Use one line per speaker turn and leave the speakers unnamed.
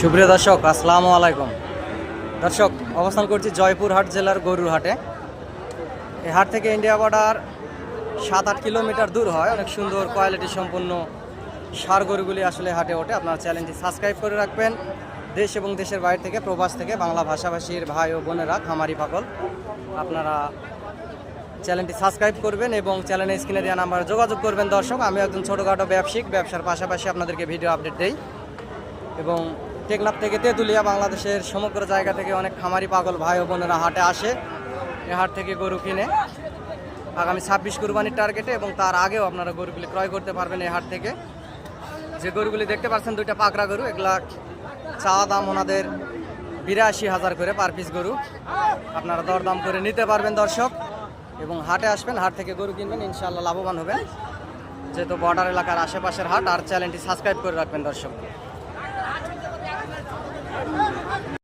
সুপ্রিয় দর্শক, আসসালামু আলাইকুম। দর্শক, অবস্থান করছি জয়পুরহাট জেলার গরুর হাটে। এই হাট থেকে ইন্ডিয়া বর্ডার সাত আট কিলোমিটার দূর হয়। অনেক সুন্দর কোয়ালিটি সম্পন্ন সার গরুগুলি আসলে হাটে ওঠে। আপনার চ্যানেলটি সাবস্ক্রাইব করে রাখবেন। দেশ এবং দেশের বাইরে থেকে, প্রবাস থেকে, বাংলা ভাষাভাষীর ভাই ও বোনেরা, খামারি পাগল, আপনারা চ্যানেলটি সাবস্ক্রাইব করবেন এবং চ্যানেলের স্ক্রিনে দেওয়া নাম্বারে যোগাযোগ করবেন। দর্শক, আমি একজন ছোটোখাটো ব্যবসায়িক। ব্যবসার পাশাপাশি আপনাদেরকে ভিডিও আপডেট দেই। এবং টেকনাফ থেকে তেঁতুলিয়া বাংলাদেশের সমগ্র জায়গা থেকে অনেক খামারি পাগল ভাই ও বোনেরা হাটে আসে, এ হাট থেকে গরু কিনে। আগামী ছাব্বিশ কুরবানির টার্গেটে এবং তার আগেও আপনারা গরুগুলি ক্রয় করতে পারবেন এই হাট থেকে। যে গরুগুলি দেখতে পাচ্ছেন, দুইটা পাকড়া গরু, এগুলা চা দাম ওনাদের বিরাশি হাজার করে পার পিস গরু। আপনারা দরদাম করে নিতে পারবেন দর্শক। এবং হাটে আসবেন, হাট থেকে গরু কিনবেন, ইনশাআল্লাহ লাভবান হবেন। যেহেতু বর্ডার এলাকার আশেপাশের হাট, আর চ্যানেলটি সাবস্ক্রাইব করে রাখবেন দর্শক।